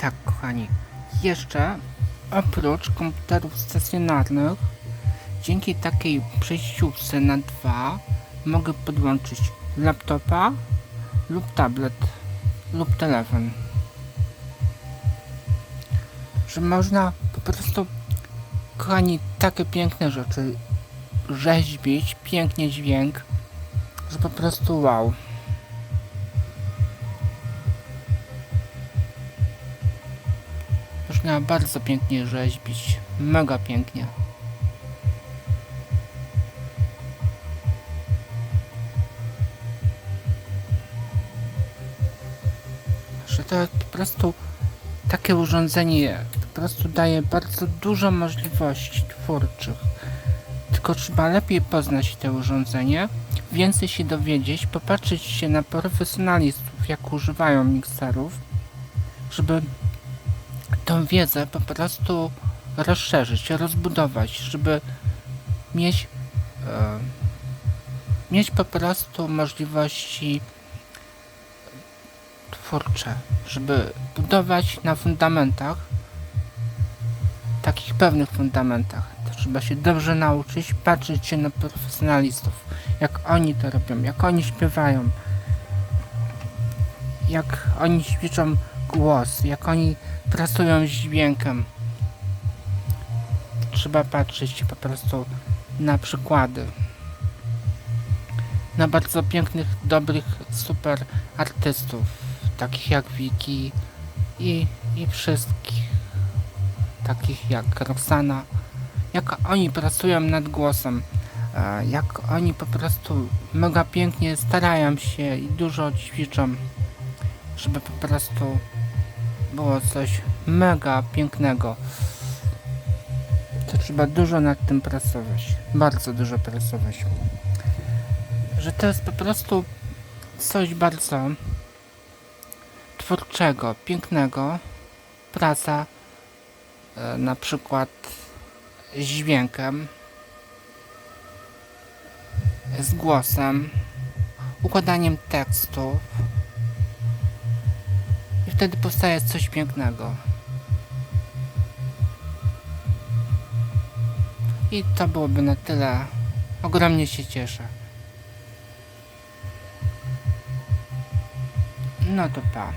tak, kochani. Jeszcze oprócz komputerów stacjonarnych, dzięki takiej przejściówce na dwa mogę podłączyć laptopa lub tablet lub telefon. Że można po prostu, kochani, takie piękne rzeczy rzeźbić, pięknie dźwięk, że po prostu wow. Można bardzo pięknie rzeźbić, mega pięknie. Że to po prostu takie urządzenie po prostu daje bardzo dużo możliwości twórczych. Tylko trzeba lepiej poznać te urządzenie, więcej się dowiedzieć, popatrzeć się na profesjonalistów, jak używają mikserów, żeby tą wiedzę po prostu rozszerzyć, rozbudować, żeby mieć, e, mieć po prostu możliwości twórcze, żeby budować na fundamentach, takich pewnych fundamentach. Trzeba się dobrze nauczyć, patrzeć się na profesjonalistów, jak oni to robią, jak oni śpiewają, jak oni ćwiczą głos, jak oni pracują z dźwiękiem. Trzeba patrzeć po prostu na przykłady. Na bardzo pięknych, dobrych, super artystów, takich jak Wiki i, i wszystkich, takich jak Roxana, jak oni pracują nad głosem, e, jak oni po prostu mega pięknie starają się i dużo ćwiczą, żeby po prostu było coś mega pięknego. To trzeba dużo nad tym pracować. Bardzo dużo pracować. Że to jest po prostu coś bardzo twórczego, pięknego. Praca e, na przykład z dźwiękiem, z głosem, układaniem tekstów. Wtedy powstaje coś pięknego. I to byłoby na tyle. Ogromnie się cieszę. No to pa.